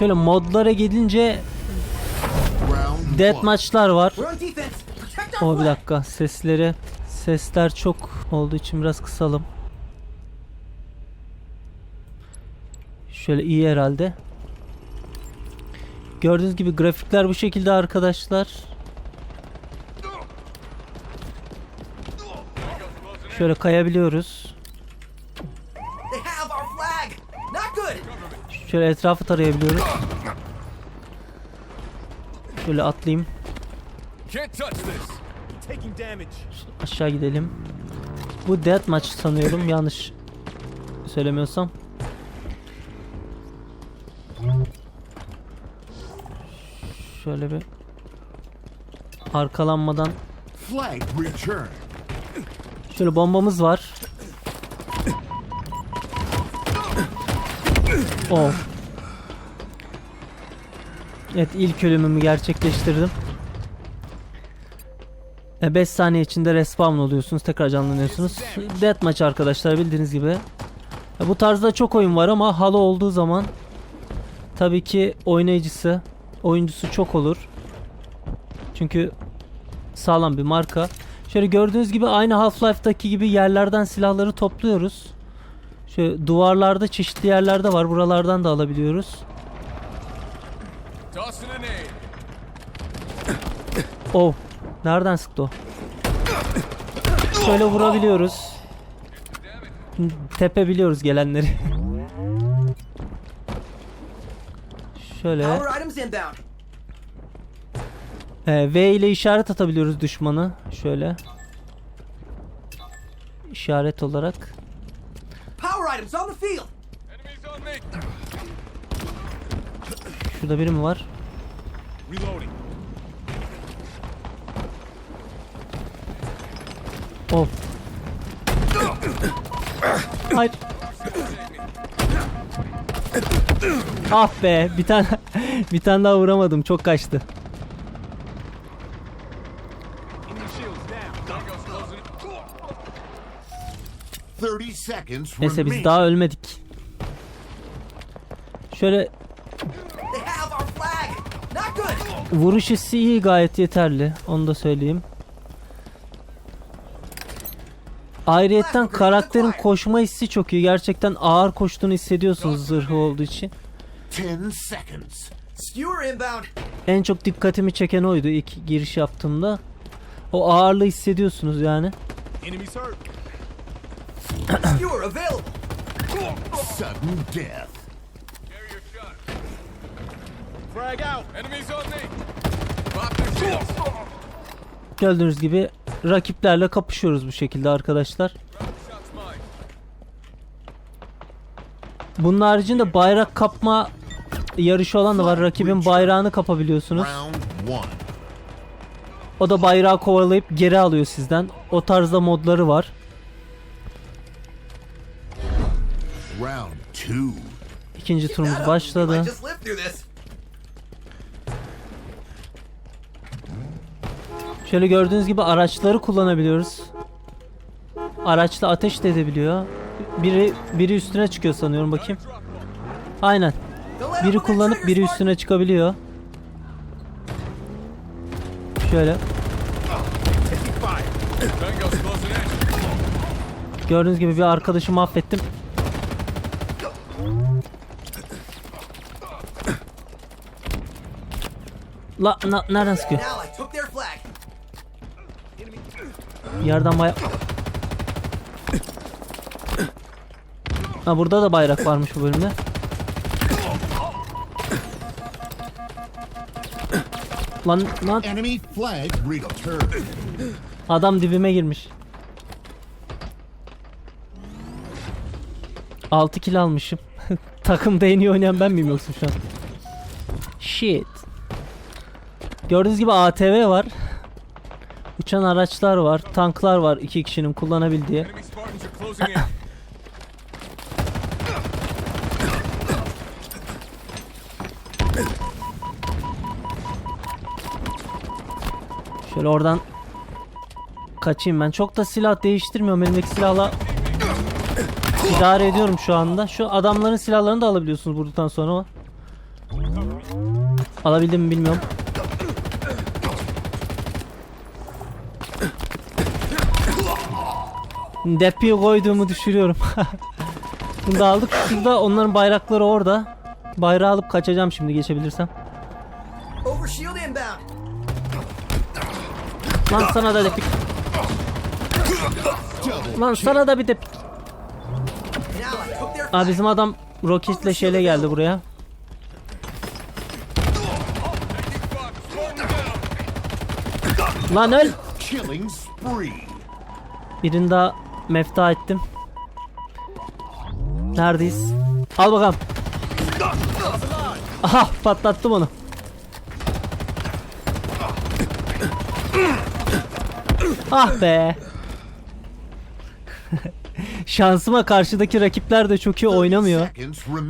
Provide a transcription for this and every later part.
Şöyle modlara death one. maçlar var. We're on defense. Protect our O bir dakika sesleri sesler çok olduğu için biraz kısalım. Şöyle iyi herhalde. Gördüğünüz gibi grafikler bu şekilde arkadaşlar. Şöyle kayabiliyoruz. They have our flag. Not good. Şöyle etrafı tarayabiliyoruz. Şöyle atlayayım. Aşağı gidelim. Bu death maç sanıyorum yanlış söylemiyorsam. Şöyle bir arkalanmadan şöyle bombamız var. Oh. Evet ilk ölümümü gerçekleştirdim. 5 saniye içinde respawn oluyorsunuz. Tekrar canlanıyorsunuz. Deathmatch arkadaşlar bildiğiniz gibi. E, Bu tarzda çok oyun var ama Halo olduğu zaman tabii ki oynayıcısı, oyuncusu çok olur. Çünkü sağlam bir marka. Şöyle gördüğünüz gibi aynı Half-Life'daki gibi yerlerden silahları topluyoruz. Şöyle duvarlarda çeşitli yerlerde var. Buralardan da alabiliyoruz. Oh. Nereden sıktı o? Şöyle vurabiliyoruz. Tepe biliyoruz gelenleri. Şöyle Power items inbound. e, V ile işaret atabiliyoruz düşmanı. Şöyle. İşaret olarak. İtems on the field. Enemies on me. Şurada biri mi var? Reloading. Of. Hayır. Ah be, bir tane bir tane daha vuramadım. Çok kaçtı. Neyse biz daha ölmedik. Şöyle vuruş hissi iyi gayet yeterli. Onu da söyleyeyim. Ayrıyetten karakterin koşma hissi çok iyi. Gerçekten ağır koştuğunu hissediyorsunuz zırhı olduğu için. 10 seconds. Skewer inbound. En çok dikkatimi çeken oydu ilk giriş yaptığımda. O ağırlığı hissediyorsunuz yani. Skewer available. Sudden death. Carrier shot. Frag out. Enemies on me. Pop their shields. Gördüğünüz gibi rakiplerle kapışıyoruz bu şekilde arkadaşlar. Bunun haricinde bayrak kapma yarışı olan da var. Rakibin bayrağını kapabiliyorsunuz. Round 1. O da bayrağı kovalayıp geri alıyor sizden. O tarzda modları var. İkinci turumuz başladı. might just live through this. Şöyle gördüğünüz gibi araçları kullanabiliyoruz. Araçla ateş de edebiliyor. Biri biri üstüne çıkıyor sanıyorum bakayım. Aynen. Biri kullanıp biri üstüne çıkabiliyor. Şöyle gördüğünüz gibi bir arkadaşı mahvettim. La na, nereden sıkıyor? Yerden baya... Ha burada da bayrak varmış bu bölümde. Lan lan adam dibime girmiş. 6 kill almışım. Takımda en iyi oynayan ben miyim yoksa şu an? Shit. Gördüğünüz gibi ATV var. Uçan araçlar var, tanklar var iki kişinin kullanabildiği. Şöyle oradan kaçayım ben. Çok da silah değiştirmiyorum. Elimdeki silahla idare ediyorum şu anda. Şu adamların silahlarını da alabiliyorsunuz buradan sonra. Alabildim mi bilmiyorum. Depi'yi koyduğumu düşürüyorum. Bunu da aldık. Şurada onların bayrakları orada. Bayrağı alıp kaçacağım şimdi geçebilirsem. Lan sana da depik. Lan sana da bir depik. Aa bizim adam roketle şeyle geldi buraya. Lan öl. Birini daha mefta ettim. Neredeyiz? Al bakalım. Aha patlattım onu. Ah be. Şansıma karşıdaki rakipler de çok iyi 30 oynamıyor.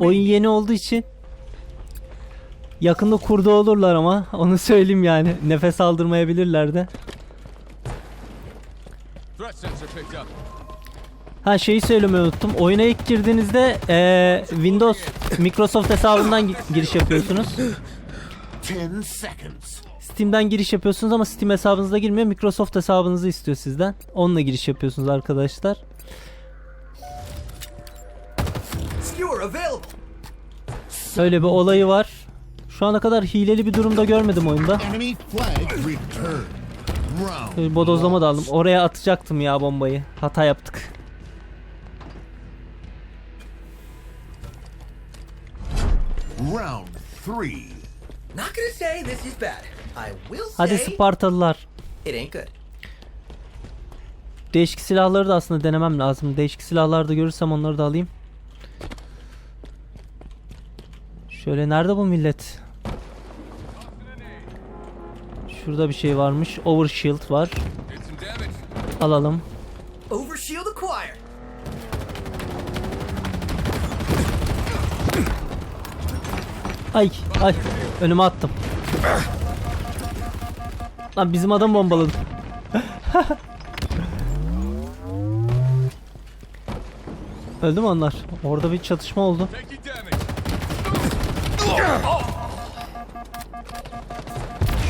Oyun yeni olduğu için yakında kurdu olurlar ama onu söyleyeyim yani. Nefes aldırmayabilirler de. Ha şeyi söylemeyi unuttum. Oyuna ilk girdiğinizde eee, Windows Microsoft hesabından gi- giriş yapıyorsunuz. 10 seconds. Steam'den giriş yapıyorsunuz ama Steam hesabınızda girmiyor. Microsoft hesabınızı istiyor sizden. Onunla giriş yapıyorsunuz arkadaşlar. Öyle bir olayı var. Şu ana kadar hileli bir durumda görmedim oyunda. Bodozlama da aldım. Oraya atacaktım ya bombayı. Hata yaptık. Round three. Not gonna say this is bad. I will say Hadi Spartalılar. it ain't good. Değişik silahları da aslında denemem lazım. Değişik silahlar da görürsem onları da alayım. Şöyle nerede bu millet? Şurada bir şey varmış. Overshield var. Alalım. Ay ay önüme attım. Lan bizim adam bombaladı. Öldü mü onlar? Orada bir çatışma oldu.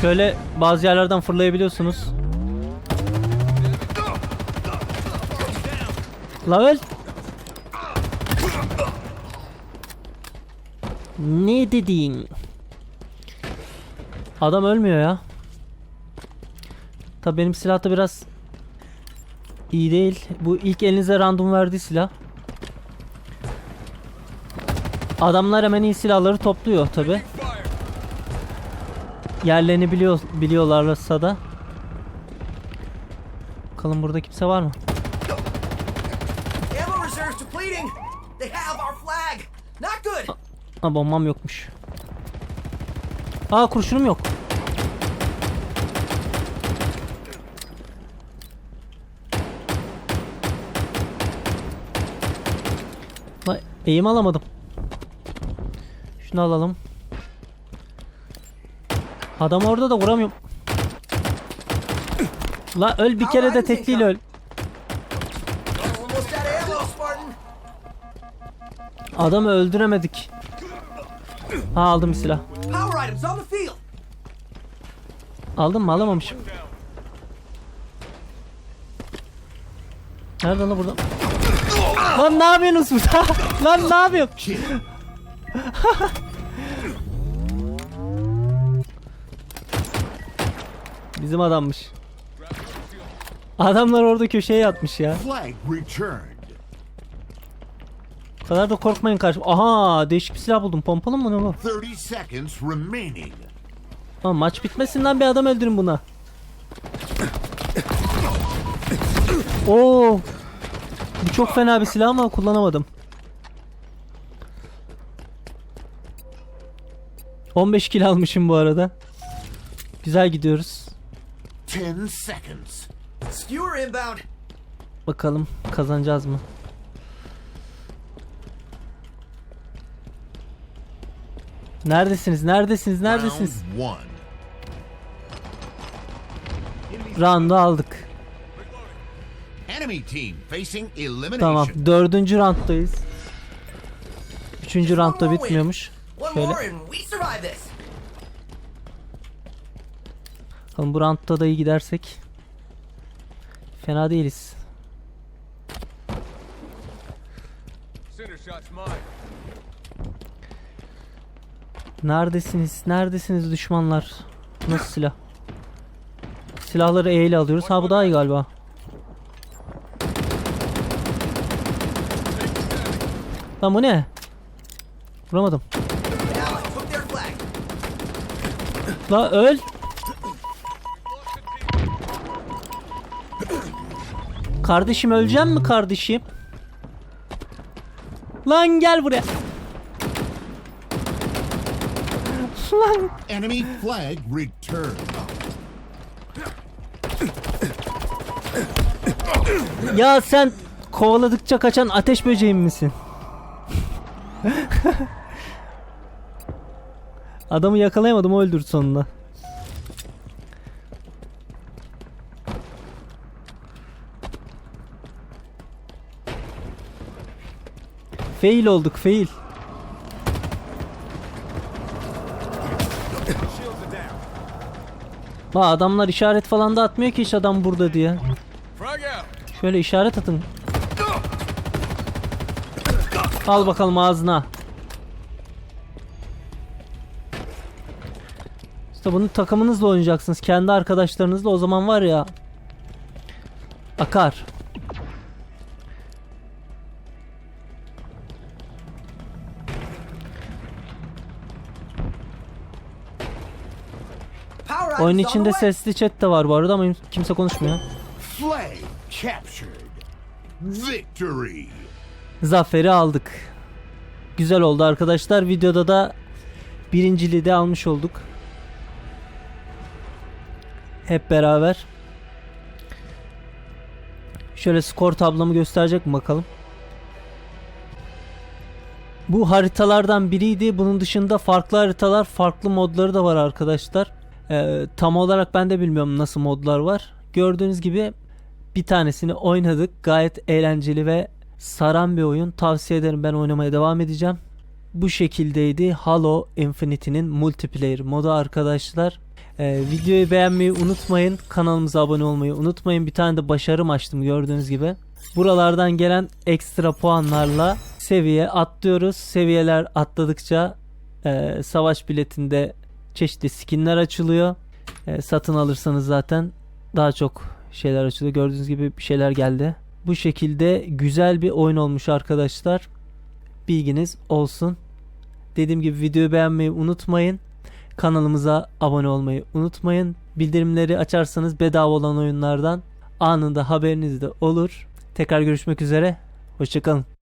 Şöyle bazı yerlerden fırlayabiliyorsunuz. La Ne dedin? Adam ölmüyor ya. Tabi benim silah da biraz iyi değil. Bu ilk elinize random verdiği silah. Adamlar hemen iyi silahları topluyor tabi. Yerlerini biliyor biliyorlarsa da. Bakalım burada kimse var mı? Ha bombam yokmuş. Aa kurşunum yok. La eğim alamadım. Şunu alalım. Adam orada da vuramıyorum. La öl bir kere de tekliyle öl. Adamı öldüremedik. Ha aldım bir silah. Aldım mı alamamışım. Nerede lan burada? Lan ne yapıyorsunuz burada? lan ne yapıyorsun? Bizim adammış. Adamlar orada köşeye yatmış ya. Flag returned. O kadar da korkmayın karşı. Aha değişik bir silah buldum. Pompalı mı ne bu? 30 seconds remaining. Lan maç bitmesinden bir adam öldürün buna. Oo. Bu çok fena bir silah ama kullanamadım. 15 kill almışım bu arada. Güzel gidiyoruz. 10 seconds. Skewer inbound. Bakalım kazanacağız mı? Neredesiniz? Neredesiniz? Neredesiniz? Round'u aldık. Tamam. Dördüncü rounddayız. Üçüncü roundda bitmiyormuş. Şöyle. Bakalım bu roundda da iyi gidersek. Fena değiliz. Cinder shot's mine. Neredesiniz? Neredesiniz düşmanlar? Nasıl silah? Silahları E alıyoruz. Ha bu daha iyi galiba. Lan bu ne? Vuramadım. La öl. Kardeşim öleceğim mi kardeşim? Lan gel buraya. Lan Enemy flag returned. ya sen kovaladıkça kaçan ateş böceği misin? Adamı yakalayamadım o öldürdü sonunda. Fail olduk fail. Ba adamlar işaret falan da atmıyor ki hiç adam burada diye. Şöyle işaret atın. Al bakalım ağzına. İşte bunu takımınızla oynayacaksınız. Kendi arkadaşlarınızla o zaman var ya. Akar. Oyun içinde sesli chat de var bu arada ama kimse konuşmuyor. Flag captured. Victory. Zaferi aldık. Güzel oldu arkadaşlar. Videoda da birinciliği de almış olduk. Hep beraber. Şöyle skor tablomu gösterecek mi bakalım. Bu haritalardan biriydi. Bunun dışında farklı haritalar, farklı modları da var arkadaşlar. Ee, tam olarak ben de bilmiyorum nasıl modlar var. Gördüğünüz gibi bir tanesini oynadık. Gayet eğlenceli ve saran bir oyun. Tavsiye ederim ben oynamaya devam edeceğim. Bu şekildeydi Halo Infinity'nin multiplayer modu arkadaşlar. Ee, videoyu beğenmeyi unutmayın. Kanalımıza abone olmayı unutmayın. Bir tane de başarım açtım gördüğünüz gibi. Buralardan gelen ekstra puanlarla seviye atlıyoruz. Seviyeler atladıkça e, savaş biletinde çeşitli skinler açılıyor. E, satın alırsanız zaten daha çok şeyler açılıyor. Gördüğünüz gibi bir şeyler geldi. Bu şekilde güzel bir oyun olmuş arkadaşlar. Bilginiz olsun. Dediğim gibi videoyu beğenmeyi unutmayın. Kanalımıza abone olmayı unutmayın. Bildirimleri açarsanız bedava olan oyunlardan anında haberiniz de olur. Tekrar görüşmek üzere. Hoşçakalın.